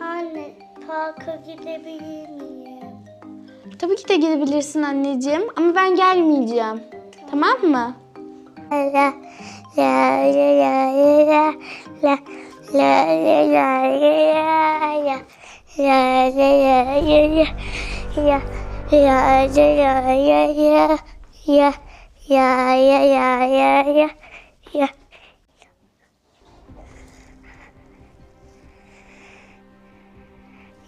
Anne, parka gidebilir miyim? Tabii ki de gidebilirsin anneciğim ama ben gelmeyeceğim. Tamam mı? La la la la la la la la la la la la la ya ya ya ya ya ya ya ya ya ya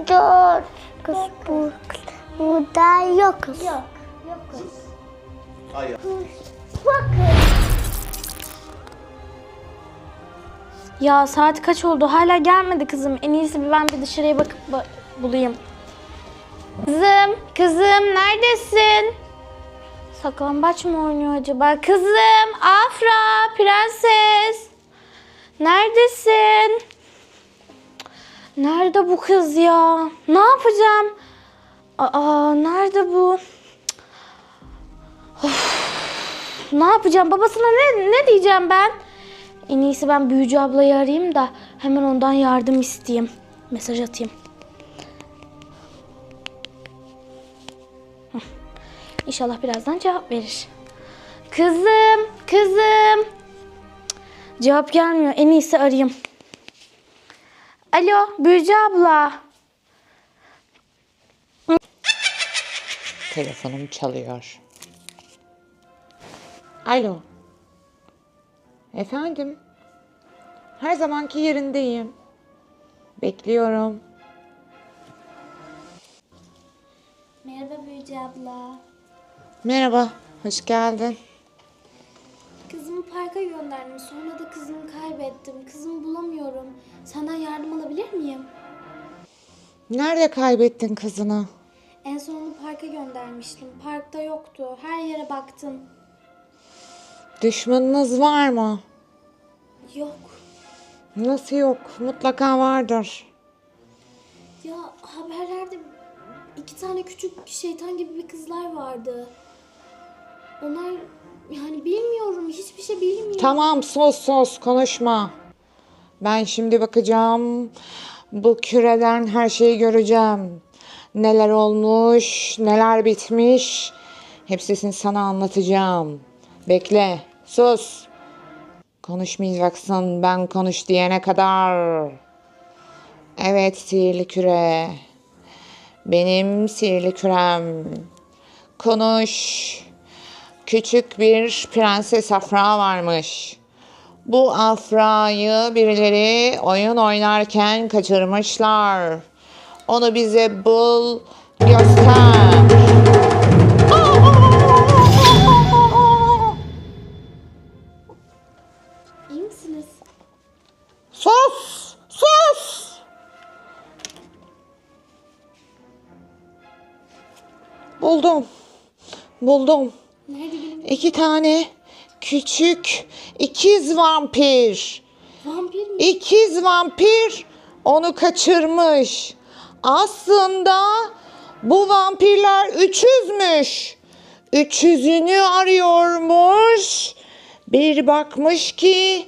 imdat. Kız bu, burada yokuz. Yok, yokuz. Hayır. Bakın. Ya saat kaç oldu? Hala gelmedi kızım. En iyisi bir ben bir dışarıya bakıp ba- bulayım. Kızım, kızım neredesin? Saklambaç mı oynuyor acaba? Kızım, Afra, prenses. Neredesin? Nerede bu kız ya? Ne yapacağım? Aa, nerede bu? Of, ne yapacağım? Babasına ne, ne diyeceğim ben? En iyisi ben büyücü ablayı arayayım da hemen ondan yardım isteyeyim. Mesaj atayım. İnşallah birazdan cevap verir. Kızım, kızım. Cevap gelmiyor. En iyisi arayayım. Alo, büyücü abla. Telefonum çalıyor. Alo. Efendim? Her zamanki yerindeyim. Bekliyorum. Merhaba büyücü abla. Merhaba, hoş geldin. Kızımı parka gönderdim. Sonra da kızımı kaybettim. Kızımı bulamıyorum. Senden yardım alabilir miyim? Nerede kaybettin kızını? En son onu parka göndermiştim. Parkta yoktu. Her yere baktım. Düşmanınız var mı? Yok. Nasıl yok? Mutlaka vardır. Ya haberlerde iki tane küçük şeytan gibi bir kızlar vardı. Onlar yani bilmiyorum. Hiçbir şey bilmiyorum. Tamam, sos sos konuşma. Ben şimdi bakacağım. Bu küreden her şeyi göreceğim. Neler olmuş, neler bitmiş. Hepsini sana anlatacağım. Bekle, sus. Konuşmayacaksın ben konuş diyene kadar. Evet sihirli küre. Benim sihirli kürem. Konuş. Küçük bir prenses Afra varmış. Bu Afra'yı birileri oyun oynarken kaçırmışlar. Onu bize bul, göster. İyi misiniz? Sus! Sus! Buldum. Buldum. İki tane küçük ikiz vampir. vampir mi? İkiz vampir onu kaçırmış. Aslında bu vampirler üçüzmüş. Üçüzünü arıyormuş. Bir bakmış ki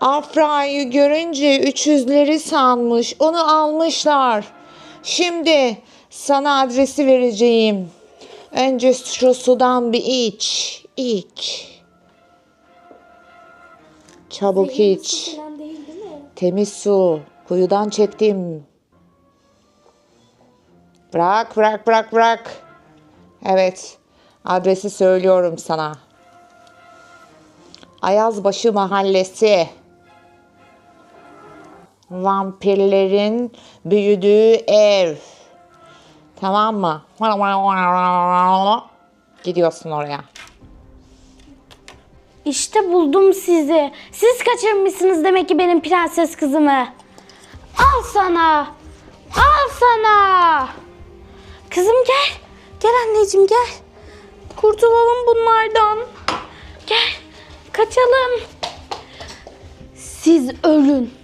Afra'yı görünce üçüzleri sanmış. Onu almışlar. Şimdi sana adresi vereceğim. Önce şu sudan bir iç. İç. Çabuk Zehirli iç. su falan değil değil mi? Temiz su. Kuyudan çektim. Bırak, bırak, bırak, bırak. Evet. Adresi söylüyorum sana. Ayazbaşı Mahallesi. Vampirlerin büyüdüğü ev. Tamam mı? Gidiyorsun oraya. İşte buldum sizi. Siz kaçırmışsınız demek ki benim prenses kızımı. Al sana. Al sana. Kızım gel. Gel anneciğim gel. Kurtulalım bunlardan. Gel. Kaçalım. Siz ölün.